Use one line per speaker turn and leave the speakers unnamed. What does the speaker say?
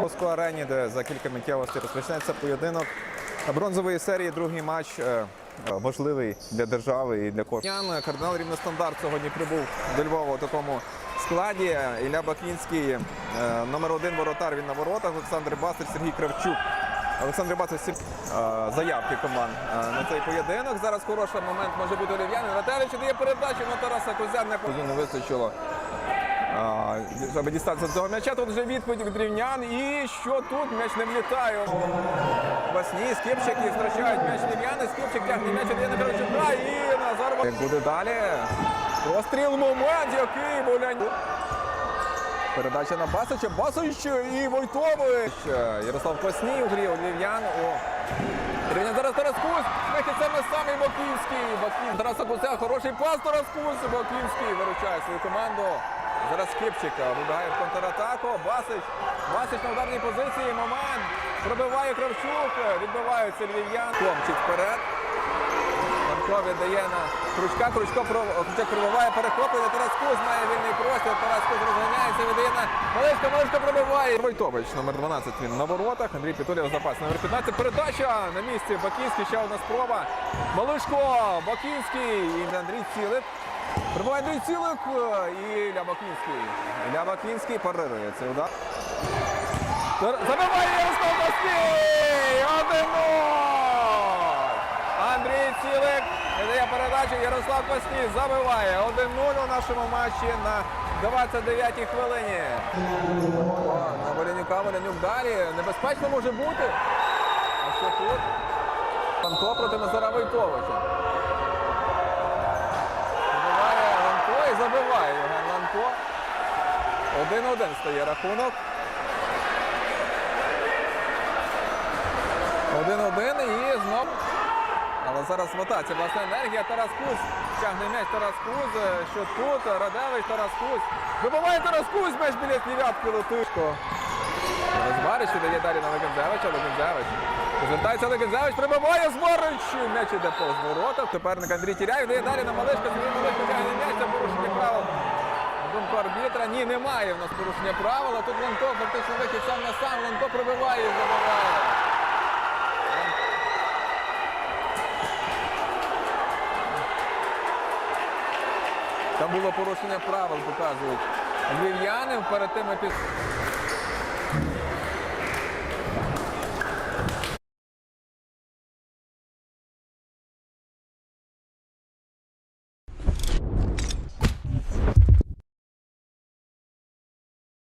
Моско арені, де за кілька миттєвостей розпочнеться поєдинок бронзової серії. Другий матч е, важливий для держави і для кожного. Кардинал Рівностандарт сьогодні прибув до Львова у такому складі. Ілля Бакінський, е, номер один воротар. Він на воротах. Олександр Басич, Сергій Кравчук. Олександр Басич всі е, заявки команд е, на цей поєдинок. Зараз хороший момент може бути Олів'янин. Рателич дає передачу на Тараса Козяна. Не вистачило щоб дістатися до цього м'яча. Тут вже відповідь від рівнян. І що тут? М'яч не влітає. Басні, Скіпчик і втрачають м'яч рівняни. Скіпчик тягне м'яч від Кравчука і Назарова. Як буде далі? Простріл момент, який болянь. Передача на Басича. Басич і Войтович. Ярослав Квасній у грі у Львів'ян. О. Рівнян зараз Тарас Кусь. Вихід саме самий Баківський. Баків. Тараса Куся. Хороший пас Тарас Кусь. Баківський виручає свою команду. Зараз Кипчик вибігає в контратаку. Басич. Басич на ударній позиції. Момент. Пробиває Кравчук. Відбиваються львів'ян. Комчик вперед. Франко віддає на Кручка, Кручко про- пробиває перехоплення. Тарас Куз має вільний простір. Тарас Куз розганяється, віддає на Малишка, Малишка пробиває. Войтович, номер 12, він на воротах. Андрій Пітулєв запас. Номер 15, передача на місці. Бакінський, ще одна спроба. Малишко, Бакінський і Андрій Цілик. Прибуває Андрій Цілик і Ілля Бакінський. Ілля Бакінський парирує цей удар. Забиває Ярослав Баскій! 1-0! Андрій Цілик дає передачу. Ярослав Пасній забиває 1-0 у нашому матчі на 29-й хвилині. На Валянюка, Валянюк далі. Небезпечно може бути. А що тут? Панко проти Назара Войтовича. Забиває Ланко і забиває Євген Ланко. 1-1 стає рахунок. 1-1 і знов. Зараз в атаці власна енергія. Тарас Куз тягне м'яч Тарас Куз. Що тут? Радевич Тарас Куз. Вибиває Тарас Куз, м'яч біля дев'ятки летишко. Розбарич дає далі на Легензевича. Легензевич. Звертається Легензевич, прибиває Зворич. М'яч іде повз ворота. Теперник Андрій Тіряєв дає далі на Малишка. Малишко тягне м'яч за порушення правил. Думку арбітра. Ні, немає в нас порушення правил. А Тут Ланко фактично вихід сам на сам. Ланко пробиває і забиває. Там було порушення правил, показують Львів'янин перед тим епізодом.